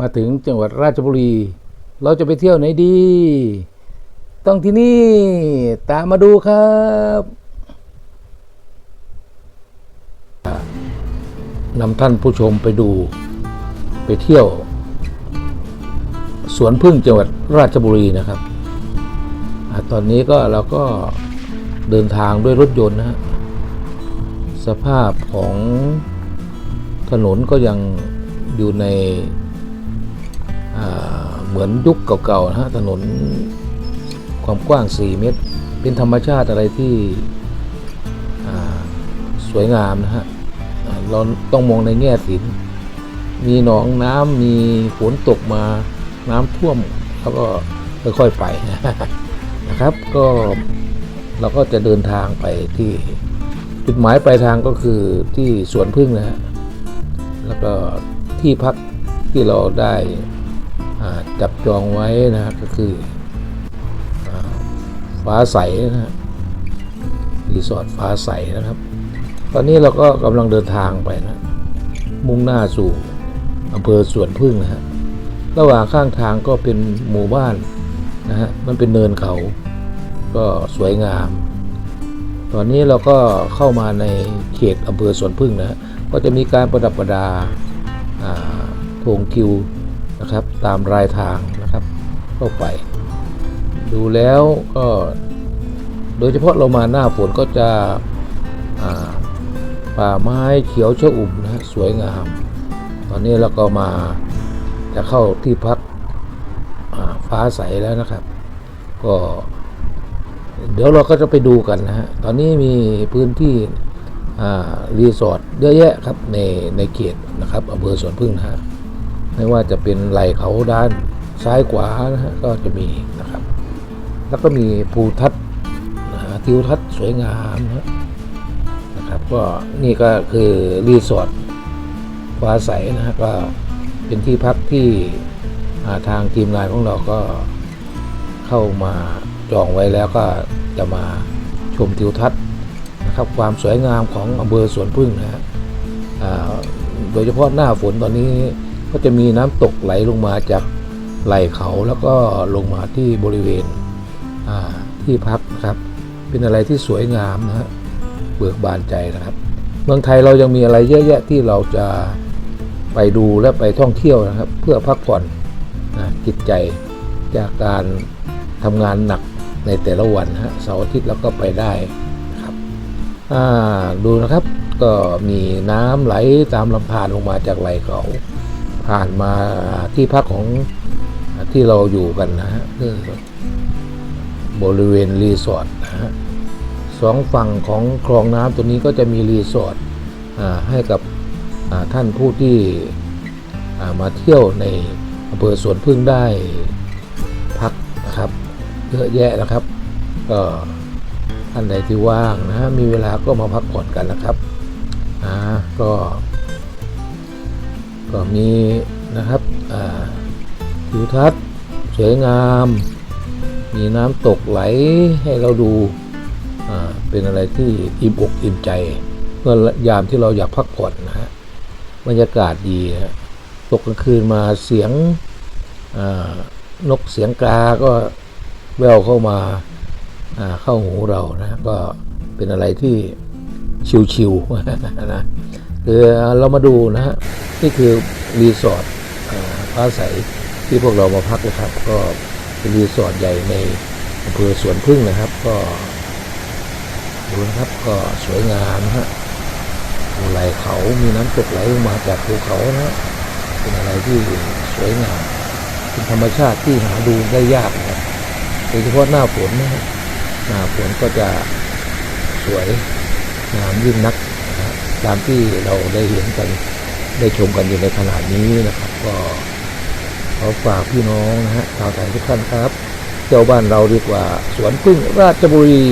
มาถึงจังหวัดราชบุรี เราจะไปเที่ยวไหนดี ต้องที่นี่ ตามมาดูครับ นำท่านผู้ชมไปดู ไปเที่ยว สวนพึ่งจังหวัดราชบุรีนะครับอตอนนี้ก็เราก็เดินทางด้วยรถยนต์นะฮะ สภาพของถนนก็ยังอยู่ใน เหมือนยุคเก่าๆนะฮะถนนความกว้าง 4 เมตร เป็นธรรมชาติอะไรที่สวยงามนะฮะเราต้องมองในแง่ศิลป์มีหนองน้ำมีฝนตกมาน้ำท่วมแล้วก็ค่อยๆไปนะครับ ก็เราก็จะเดินทางไปที่จุดหมายปลายทางก็คือที่สวนพึ่งนะฮะแล้วก็ที่พักที่เราได้ จับจองไว้นะก็คืออฟ้าใสนะฮะรีสอร์ทฟ้าใสนะครับ ตอนนี้เราก็กำลังเดินทางไปนะ มุ่งหน้าสู่อำเภอสวนพึ่งนะฮะระหว่างข้างทางก็เป็นหมู่บ้านนะฮะมันเป็นเนินเขา ก็สวยงาม ตอนนี้เราก็เข้ามาในเขตอำเภอสวนพึ่งนะฮะก็จะมีการประดับประดาอ่าธงคิว นะครับ ตามรายทางนะครับเข้าไป ดูแล้วก็โดยเฉพาะเรามาหน้าฝนก็จะป่าไม้เขียวชอุ่มนะสวยงาม ตอนนี้เราก็มาจะเข้าที่พักฟ้าใสแล้วนะครับ ก็ เดี๋ยวเราก็จะไปดูกันนะฮะตอนนี้มีพื้นที่รีสอร์ทเยอะแยะครับในในเขตนะครับอำเภอสวนพึ่งนะฮะ ไม่ว่าจะเป็นไหลเขาด้านซ้ายขวานะฮะก็จะมีนะครับ แล้วก็มีภูทัศน์นะทิวทัศน์สวยงามนะครับก็นี่ก็คือรีสอร์ทฟ้าใสนะฮะก็เป็นที่พักที่ทางทีมงานของเราก็เข้ามาจองไว้แล้วก็จะมาชมทิวทัศน์นะครับความสวยงามของอำเภอสวนพึ่งนะฮะโดยเฉพาะหน้าฝนตอนนี้ ก็จะมีน้ำตกไหลลงมาจากไหล่เขาแล้วก็ลงมาที่บริเวณที่พักนะครับ เป็นอะไรที่สวยงามนะฮะเบิกบานใจนะครับ เมืองไทยเรายังมีอะไรเยอะแยะที่เราจะไปดูและไปท่องเที่ยวนะครับ เพื่อพักผ่อนนะจิตใจจากการทำงานหนักในแต่ละวันนะฮะเสาร์อาทิตย์เราก็ไปได้อ่าดูนะครับก็มีน้ำไหลตามลำธารลงมาจากไหลเขา ผ่านมาที่พักของที่เราอยู่กันนะฮะคือบริเวณรีสอร์ทนะฮะสองฝั่งของคลองน้ำตัวนี้ก็จะมีรีสอร์ทให้กับท่านผู้ที่มาเที่ยวในอำเภอสวนพึ่งได้พักนะครับเยอะแยะนะครับก็ท่านใดที่ว่างนะฮะมีเวลาก็มาพักผ่อนกันนะครับอ่าก็ ก็มีนะครับทิวทัศน์สวยงาม มีน้ำตกไหลให้เราดูาเป็นอะไรที่อิ่มอกอิ่มใจเมื่อยามที่เราอยากพักผ่อนนะฮะบรรยากาศดีนะฮะตกกลางคืนมาเสียงนกเสียงกาก็แววเข้ามาาเข้าหูเรานะก็เป็นอะไรที่ชิวๆนะ คือเรามาดูนะฮะนี่คือรีสอร์ทอ่าฟ้าใสที่พวกเรามาพักนะครับ ก็เป็นรีสอร์ทใหญ่ในอำเภอสวนพึ่งนะครับ ก็ดูนะครับก็สวยงามนะฮะดูไหลเขามีน้ำตกไหลลงมาจากภูเขานะ เป็นอะไรที่สวยงามเป็นธรรมชาติที่หาดูได้ยากนะครับโดยเฉพาะหน้าฝนนะฮะหน้าฝนก็จะสวยงามยิ่งนัก ตามที่เราได้เห็นกันได้ชมกันอยู่ในขณะนี้นะครับ ก็ขอฝากพี่น้องนะฮะชาวไทยทุกท่านครับเที่ยวบ้านเราดีกว่าสวนพึ่งราชบุรี